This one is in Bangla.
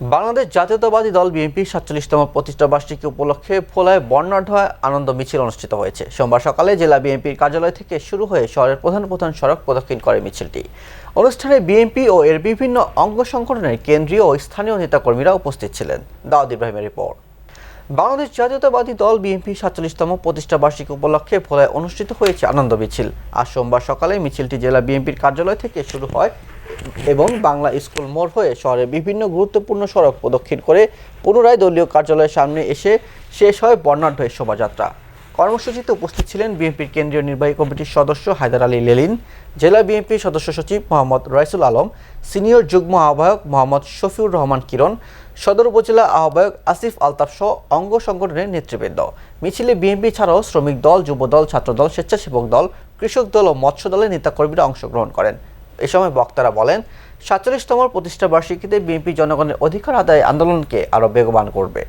বাংলাদেশ জাতীয়তাবাদী দল বিএনপি সাতচল্লিশতম প্রতিষ্ঠা বার্ষিকী উপলক্ষে ভোলায় বর্ণাঢ্য আনন্দ মিছিল অনুষ্ঠিত হয়েছে। সোমবার সকালে জেলা বিএনপির কার্যালয় থেকে শুরু হয়ে শহরের প্রধান প্রধান সড়ক প্রদক্ষিণ করে মিছিলটি। অনুষ্ঠানে বিএনপি ও এর বিভিন্ন অঙ্গ সংগঠনের কেন্দ্রীয় ও স্থানীয় নেতাকর্মীরা উপস্থিত ছিলেন। দাউদ ইব্রাহিমের রিপোর্ট। বাংলাদেশ জাতীয়তাবাদী দল বিএনপি সাতচল্লিশতম প্রতিষ্ঠা বার্ষিকী উপলক্ষে ভোলায় অনুষ্ঠিত হয়েছে আনন্দ মিছিল। আজ সোমবার সকালে মিছিলটি জেলা বিএনপির কার্যালয় থেকে শুরু হয় এবং বাংলা স্কুল মোড় হয়ে শহরের বিভিন্ন গুরুত্বপূর্ণ সড়ক প্রদক্ষিণ করে পুনরায় দলীয় কার্যালয়ের সামনে এসে শেষ হয় বর্ণাঢ্য শোভাযাত্রা। কর্মসূচিতে উপস্থিত ছিলেন বিএনপির কেন্দ্রীয় নির্বাহী কমিটির সদস্য হায়দার আলী লেলিন, জেলা বিএনপির সদস্য সচিব মোহাম্মদ রাইসুল আলম, সিনিয়র যুগ্ম আহ্বায়ক মোহাম্মদ শফিউর রহমান কিরণ, সদর উপজেলা আহ্বায়ক আসিফ আলতাফ সহ অঙ্গ সংগঠনের নেতৃবৃন্দ। মিছিলে বিএনপি ছাড়াও শ্রমিক দল, যুব দল, ছাত্রদল, স্বেচ্ছাসেবক দল, কৃষক দল ও মৎস্য দলের নেতাকর্মীরা অংশগ্রহণ করেন। এ সময় বক্তারা বলেন, সাতচল্লিশতম প্রতিষ্ঠা বার্ষিকীতে বিএনপি জনগণের অধিকার আদায় আন্দোলনকে আরও বেগবান করবে।